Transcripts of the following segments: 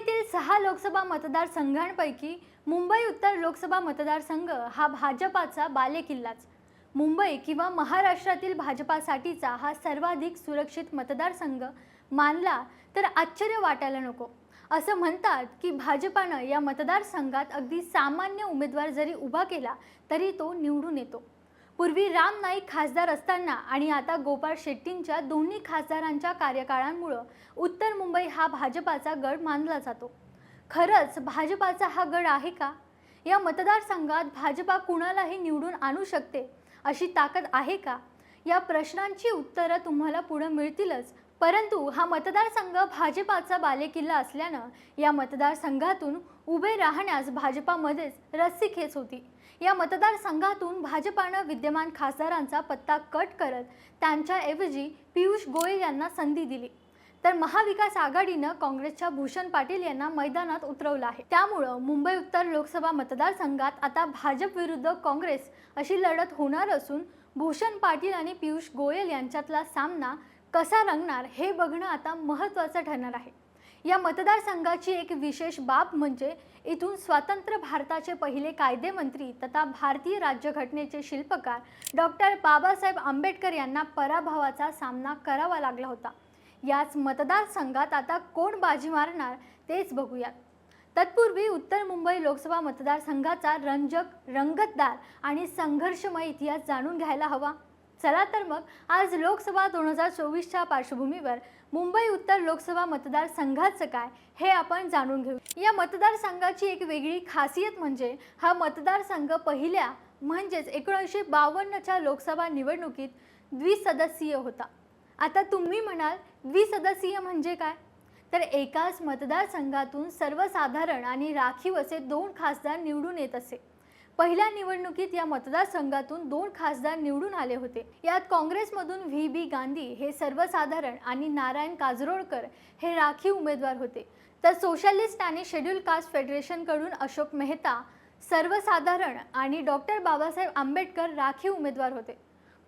मुंबईतील सहा लोकसभा मतदारसंघांपैकी मुंबई उत्तर लोकसभा मतदारसंघ हा भाजपाचा बालेकिल्लाच. मुंबई किंवा महाराष्ट्रातील भाजपासाठीचा हा सर्वाधिक सुरक्षित मतदारसंघ मानला तर आश्चर्य वाटायला नको. असं म्हणतात की भाजपानं या मतदारसंघात अगदी सामान्य उमेदवार जरी उभा केला तरी तो निवडून येतो. पूर्वी राम नाईक खासदार असताना आणि आता गोपाळ शेट्टींच्या दोन्ही खासदारांच्या कार्यकाळांमुळं उत्तर मुंबई हा भाजपाचा गड मानला जातो. खरंच भाजपाचा हा गड आहे का? या मतदारसंघात भाजपा कुणालाही निवडून आणू शकते अशी ताकद आहे का? या प्रश्नांची उत्तरं तुम्हाला पुढे मिळतीलच. परंतु हा मतदारसंघ भाजपाचा बालेकिल्ला असल्यानं या मतदारसंघातून उभे राहण्यास भाजपामध्येच रस्सीखेच होती. या मतदारसंघातून भाजपानं विद्यमान खासदारांचा पत्ता कट करत त्यांच्याऐवजी पियुष गोयल यांना संधी दिली. तर महाविकास आघाडीनं काँग्रेसच्या भूषण पाटील यांना मैदानात उतरवलं आहे. त्यामुळं मुंबई उत्तर लोकसभा मतदारसंघात आता भाजप विरुद्ध काँग्रेस अशी लढत होणार असून भूषण पाटील आणि पियुष गोयल यांच्यातला सामना कसा रंगणार हे बघणं आता महत्त्वाचं ठरणार आहे. या मतदारसंघाची एक विशेष बाब म्हणजे इथून स्वतंत्र भारताचे पहिले कायदेमंत्री तथा भारतीय राज्यघटनेचे शिल्पकार डॉक्टर बाबासाहेब आंबेडकर यांना पराभवाचा सामना करावा लागला होता. याच मतदारसंघात आता कोण बाजी मारणार तेच बघूयात. तत्पूर्वी उत्तर मुंबई लोकसभा मतदारसंघाचा रंजक रंगतदार आणि संघर्षमय इतिहास जाणून घ्यायला हवा. चला तर मग आज लोकसभा दोन हजार चोवीसच्या पार्श्वभूमीवर मुंबई उत्तर लोकसभा मतदारसंघाचं काय हे आपण जाणून घेऊ. या मतदारसंघाची एक वेगळी खासियत म्हणजे हा मतदारसंघ पहिल्या म्हणजेच एकोणीसशे बावन्नच्या लोकसभा निवडणुकीत द्विसदस्यीय होता. आता तुम्ही म्हणाल द्विसदस्यीय म्हणजे काय? तर एकाच मतदारसंघातून सर्वसाधारण आणि राखीव असे दोन खासदार निवडून येत असे. पहिल्या निवडणुकीत या मतदारसंघातून दोन खासदार निवडून आले होते. यात काँग्रेसमधून व्ही. बी. गांधी हे सर्वसाधारण आणि नारायण काजरोळकर हे राखीव उमेदवार होते. तर सोशलिस्ट आणि शेड्यूल कास्ट फेडरेशनकडून अशोक मेहता सर्वसाधारण आणि डॉक्टर बाबासाहेब आंबेडकर राखीव उमेदवार होते.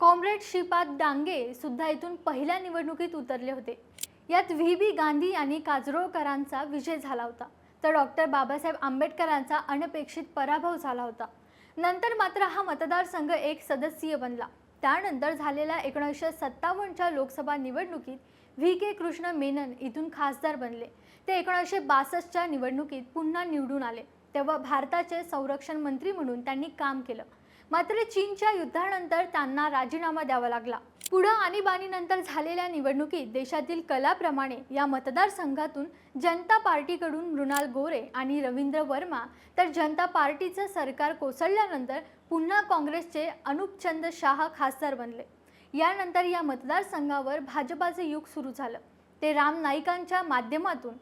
कॉम्रेड श्रीपाद डांगे सुद्धा इथून पहिल्या निवडणुकीत उतरले होते. यात व्ही. बी. गांधी आणि काजरोळकरांचा विजय झाला होता. तर डॉक्टर बाबासाहेब आंबेडकरांचा अनपेक्षित पराभव झाला होता. नंतर मात्र हा मतदारसंघ एक सदस्यीय बनला. त्यानंतर झालेल्या एकोणीसशे सत्तावन्नच्या लोकसभा निवडणुकीत व्ही. के. कृष्ण मेनन इथून खासदार बनले. ते एकोणीसशे बासष्टच्या निवडणुकीत पुन्हा निवडून आले. तेव्हा भारताचे संरक्षण मंत्री म्हणून त्यांनी काम केलं. मात्र चीनच्या युद्धानंतर त्यांना राजीनामा द्यावा लागला. पुढं आणीबाणीनंतर झालेल्या निवडणुकीत देशातील कलाप्रमाणे या मतदारसंघातून जनता पार्टीकडून मृणाल गोरे आणि रवींद्र वर्मा तर जनता पार्टीचं सरकार कोसळल्यानंतर पुन्हा काँग्रेसचे अनुपचंद शाह खासदार बनले. यानंतर या मतदारसंघावर भाजपाचे युग सुरू झालं. ते राम नाईकांच्या माध्यमातून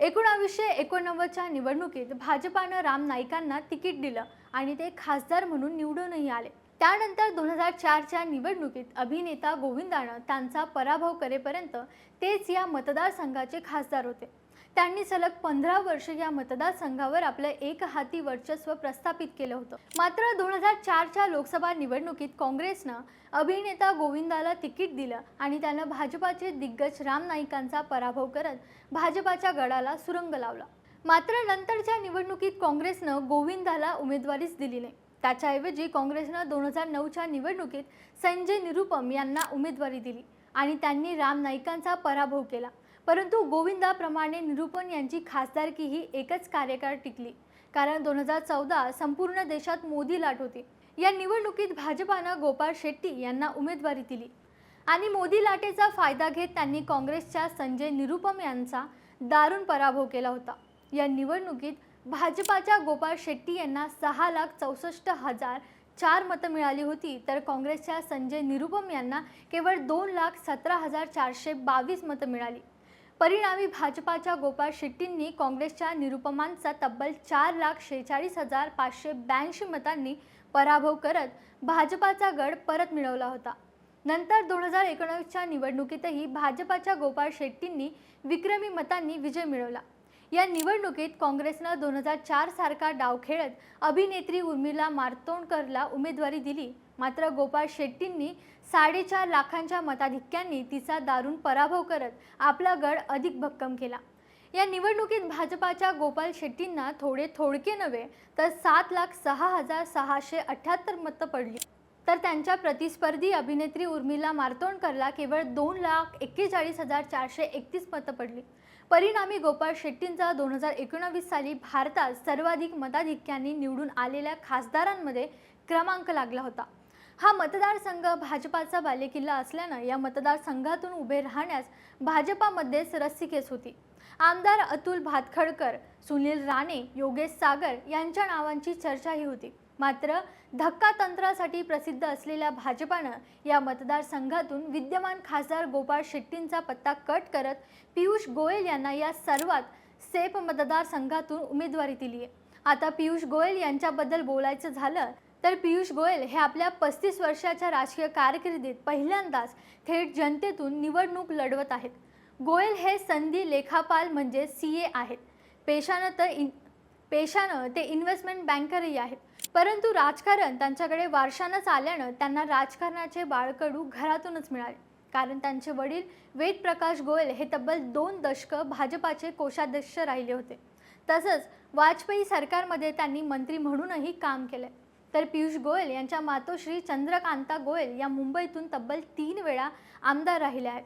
एकोणावीसशे एकोणनव्वदच्या निवडणुकीत भाजपानं राम नाईकांना तिकीट दिलं आणि ते खासदार म्हणून निवडूनही आले. त्यानंतर दोन हजार चारच्या निवडणुकीत अभिनेता गोविंदानं त्यांचा पराभव करेपर्यंत तेच या मतदारसंघाचे खासदार होते. त्यांनी सलग पंधरा वर्ष या मतदारसंघावर आपलं एक हाती वर्चस्व प्रस्थापित केलं होतं. मात्र दोन हजार चारच्या लोकसभा निवडणुकीत काँग्रेसनं अभिनेता गोविंदाला तिकीट दिलं आणि त्यानं भाजपाचे दिग्गज राम नाईकांचा पराभव करत भाजपाच्या गडाला सुरंग लावला. मात्र नंतरच्या निवडणुकीत काँग्रेसनं गोविंदाला उमेदवारीच दिली नाही. त्याच्याऐवजी काँग्रेसनं दोन हजार नऊच्या निवडणुकीत संजय निरुपम यांना उमेदवारी दिली आणि त्यांनी राम नाईकांचा पराभव केला. परंतु गोविंदाप्रमाणे निरुपम यांची खासदारकी ही एकच कार्यकाळ टिकली. कारण दोन हजार चौदा संपूर्ण देशात मोदी लाट होती. या निवडणुकीत भाजपानं गोपाळ शेट्टी यांना उमेदवारी दिली. आणि मोदी लाटेचा फायदा घेत त्यांनी काँग्रेसच्या संजय निरुपम यांचा दारुण पराभव केला होता. या निवडणुकीत भाजपाच्या गोपाळ शेट्टी यांना सहा लाख चौसष्ट हजार चार मतं मिळाली होती. तर काँग्रेसच्या संजय निरुपम यांना केवळ दोन लाख सतरा हजार चारशे बावीस मतं मिळाली. परिणामी भाजपाच्या गोपाळ शेट्टींनी काँग्रेसच्या निरुपमांचा तब्बल चार लाख शेहेचाळीस हजार पाचशे ब्याऐंशी मतांनी पराभव करत भाजपाचा गड परत मिळवला होता. नंतर दोन हजार एकोणावीसच्या निवडणुकीतही भाजपाच्या गोपाळ शेट्टींनी विक्रमी मतांनी विजय मिळवला. या निवडणुकीत काँग्रेसनं दोन हजार चार सारखा डाव खेळत अभिनेत्री उर्मिला मार्तोंडकरला उमेदवारी दिली. मात्र गोपाळ शेट्टींनी साडेचार लाखांच्या मताधिक्यांनी तिचा दारुण पराभव करत आपला गड अधिक भक्कम केला. या निवडणुकीत भाजपाच्या गोपाल शेट्टींना थोडे थोडके नव्हे तर सात लाख सहा हजार सहाशे अठ्याहत्तर मतं पडली. तर त्यांच्या प्रतिस्पर्धी अभिनेत्री उर्मिला मार्तोंडकरला केवळ दोन लाख एक्केचाळीस हजार चारशे एकतीस मतं पडली. परिणामी गोपाळ शेट्टींचा दोन हजार एकोणावीस साली भारतात सर्वाधिक मताधिक्यांनी निवडून आलेल्या खासदारांमध्ये क्रमांक लागला होता. हा मतदारसंघ भाजपाचा बालेकिल्ला असल्यानं या मतदारसंघातून उभे राहण्यास भाजपामध्येच रस्सीकेस होती. आमदार अतुल भातखडकर सुनील राणे योगेश सागर यांच्या नावांची चर्चाही होती. मात्र धक्का तंत्रासाठी प्रसिद्ध असलेल्या भाजपानं या मतदारसंघातून विद्यमान खासदार गोपाळ शेट्टींचा पत्ता कट करत पियुष गोयल यांना या सर्वात सेफ मतदारसंघातून उमेदवारी दिली आहे आता पियुष गोयल यांच्याबद्दल बोलायचं झालं तर पियुष गोयल हे आपल्या पस्तीस वर्षाच्या राजकीय कारकिर्दीत पहिल्यांदाच थेट जनतेतून निवडणूक लढवत आहेत. गोयल हे संधी लेखापाल म्हणजे सी ए आहेत. पेशानं तर इन पेशानं ते इन्व्हेस्टमेंट बँकरही आहेत. परंतु राजकारण त्यांच्याकडे वारशानंच आल्यानं त्यांना राजकारणाचे बाळकडू घरातूनच मिळाले. कारण त्यांचे वडील वेद प्रकाश गोयल हे तब्बल दोन दशकं भाजपाचे कोषाध्यक्ष राहिले होते. तसंच वाजपेयी सरकारमध्ये त्यांनी मंत्री म्हणूनही काम केले. तर पियुष गोयल यांच्या मातोश्री चंद्रकांता गोयल या मुंबईतून तब्बल तीन वेळा आमदार राहिले आहेत.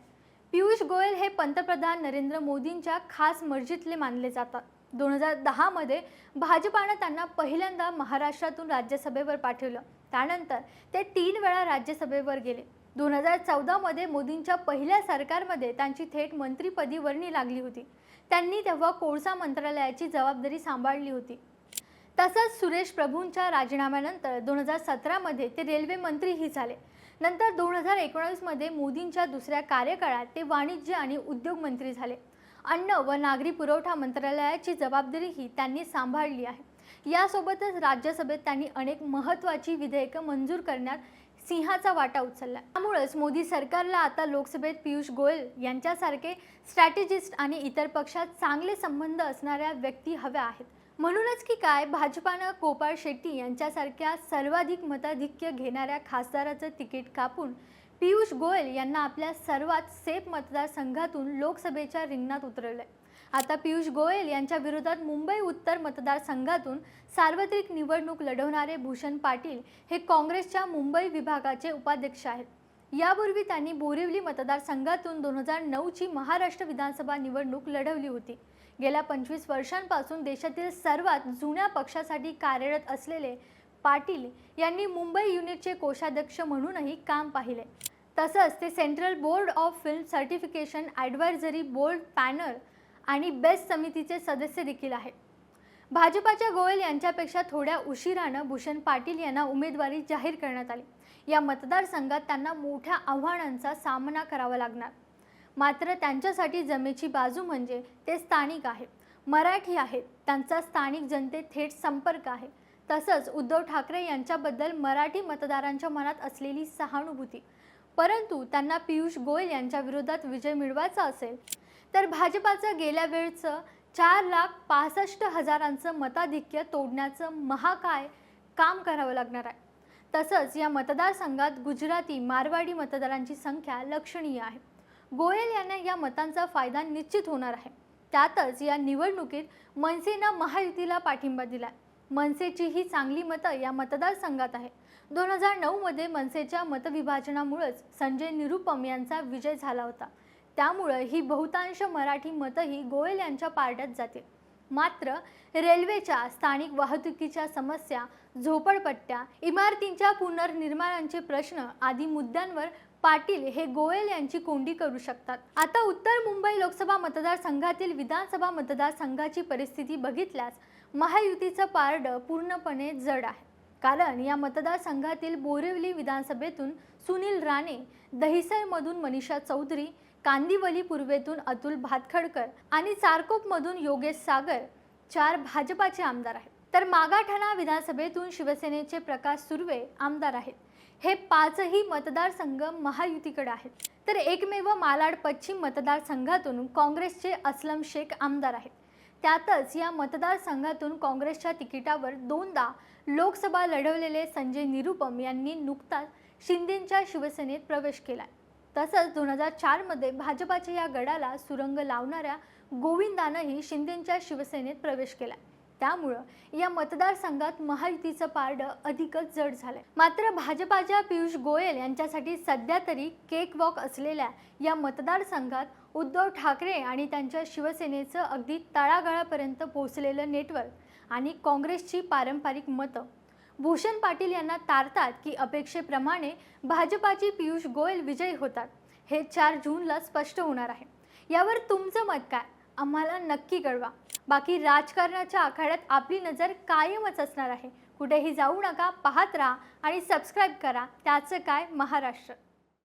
पियुष गोयल हे पंतप्रधान नरेंद्र मोदींच्या खास मर्जीतले मानले जातात. दोन हजार दहामध्ये भाजपानं त्यांना पहिल्यांदा महाराष्ट्रातून राज्यसभेवर पाठवलं. त्यानंतर ते तीन वेळा राज्यसभेवर गेले. दोन हजार चौदामध्ये मोदींच्या पहिल्या सरकारमध्ये त्यांची थेट मंत्रीपदी वर्णी लागली होती. त्यांनी तेव्हा कोळसा मंत्रालयाची जबाबदारी सांभाळली होती. तसंच सुरेश प्रभूंच्या राजीनाम्यानंतर दोन हजार सतरामध्ये ते रेल्वे मंत्रीही झाले. नंतर दोन हजार एकोणावीसमध्ये मोदींच्या दुसऱ्या कार्यकाळात ते वाणिज्य आणि उद्योग मंत्री झाले. अन्न व नागरी पुरवठा मंत्रालयाची जबाबदारीही त्यांनी सांभाळली आहे. यासोबतच राज्यसभेत त्यांनी अनेक महत्त्वाची विधेयकं मंजूर करण्यात सिंहाचा वाटा उचलला. त्यामुळेच मोदी सरकारला आता लोकसभेत पियुष गोयल यांच्यासारखे स्ट्रॅटेजिस्ट आणि इतर पक्षात चांगले संबंध असणाऱ्या व्यक्ती हव्या आहेत. म्हणूनच की काय भाजपानं गोपाळ शेट्टी यांच्यासारख्या सर्वाधिक मताधिक्य घेणाऱ्या खासदाराचं तिकीट कापून पियुष गोयल यांना आपल्या सर्वात सेफ मतदारसंघातून लोकसभेच्या रिंगणात उतरवलंय. आता पियुष गोयल यांच्या विरोधात मुंबई उत्तर मतदारसंघातून सार्वत्रिक निवडणूक लढवणारे भूषण पाटील हे काँग्रेसच्या मुंबई विभागाचे उपाध्यक्ष आहेत. यापूर्वी त्यांनी बोरिवली मतदारसंघातून दोन हजार नऊची महाराष्ट्र विधानसभा निवडणूक लढवली होती. गेल्या पंचवीस वर्षांपासून देशातील सर्वात जुन्या पक्षासाठी कार्यरत असलेले पाटील यांनी मुंबई युनिटचे कोषाध्यक्ष म्हणूनही काम पाहिले. तसंच ते central board of film certification advisory board panel आणि बेस्ट समितीचे सदस्य देखील आहेत. भाजपाच्या गोयल यांच्यापेक्षा थोड्या उशिरानं भूषण पाटील यांना उमेदवारी जाहीर करण्यात आली. या मतदारसंघात त्यांना मोठ्या आव्हानांचा सामना करावा लागणार. मात्र त्यांच्यासाठी जमेची बाजू म्हणजे ते स्थानिक आहेत. मराठी आहेत. त्यांचा स्थानिक जनतेत थेट संपर्क आहे. तसंच उद्धव ठाकरे यांच्याबद्दल मराठी मतदारांच्या मनात असलेली सहानुभूती परंतु त्यांना पियुष गोयल यांच्या विरोधात विजय मिळवायचा असेल तर भाजपाचं गेल्या वेळचं चार लाख पासष्ट हजारांचं मताधिक्य तोडण्याचं महाकाय काम करावं लागणार आहे. तसंच या मतदारसंघात गुजराती मारवाडी मतदारांची संख्या लक्षणीय आहे. गोयल यांना या मतांचा फायदा निश्चित होणार आहे. त्यातच या निवडणुकीत मनसेनं महायुतीला पाठिंबा दिलाय. मनसेची ही चांगली मतं या मतदारसंघात आहे दोन हजार नऊमध्ये मनसेच्या मतविभाजनामुळेच संजय निरुपम यांचा विजय झाला होता. त्यामुळं ही बहुतांश मराठी मतंही गोयल यांच्या पारड्यात जातील. मात्र रेल्वेच्या स्थानिक वाहतुकीच्या समस्या झोपडपट्ट्या इमारतींच्या पुनर्निर्माणांचे प्रश्न आदी मुद्द्यांवर पाटील हे गोयल यांची कोंडी करू शकतात. आता उत्तर मुंबई लोकसभा मतदारसंघातील विधानसभा मतदारसंघाची परिस्थिती बघितल्यास महायुतीचं पारडं पूर्णपणे जड आहे. कारण या मतदारसंघातील बोरिवली विधानसभेतून सुनील राणे दहिसरमधून मनीषा चौधरी कांदिवली पूर्वेतून अतुल भातखडकर आणि चारकोपमधून योगेश सागर चार भाजपाचे आमदार आहेत. तर मागाठाणा विधानसभेतून शिवसेनेचे प्रकाश सुर्वे आमदार आहेत. हे पाचही मतदारसंघ महायुतीकडे आहेत. तर एकमेव मालाड पश्चिम मतदारसंघातून काँग्रेसचे अस्लम शेख आमदार आहेत. त्यातच या मतदारसंघातून काँग्रेसच्या तिकिटावर दोनदा लोकसभा लढवलेले संजय निरुपम यांनी नुकताच शिंदेंच्या शिवसेनेत प्रवेश केला तसंच दोन हजार चारमध्ये भाजपाच्या या गडाला सुरंग लावणाऱ्या गोविंदानंही शिंदेंच्या शिवसेनेत प्रवेश केला त्यामुळं या मतदारसंघात महायुतीचं पारडं अधिकच जड झालंय. मात्र भाजपाच्या पियुष गोयल यांच्यासाठी सध्या तरी केक वॉक असलेल्या या मतदारसंघात उद्धव ठाकरे आणि त्यांच्या शिवसेनेचं अगदी तळागाळापर्यंत पोहोचलेलं नेटवर्क आणि काँग्रेसची पारंपरिक मतं. भूषण पाटील यांना तारतात की अपेक्षेप्रमाणे भाजपाची पियुष गोयल विजयी होतात. हे चार जूनला स्पष्ट होणार आहे. यावर तुमचं मत काय? आम्हाला नक्की कळवा. बाकी राजकारणाच्या आखाड्यात आपली नजर कायमच असणार आहे. कुठेही जाऊ नका पाहत राहा आणि सबस्क्राईब करा. त्याचं काय? महाराष्ट्र.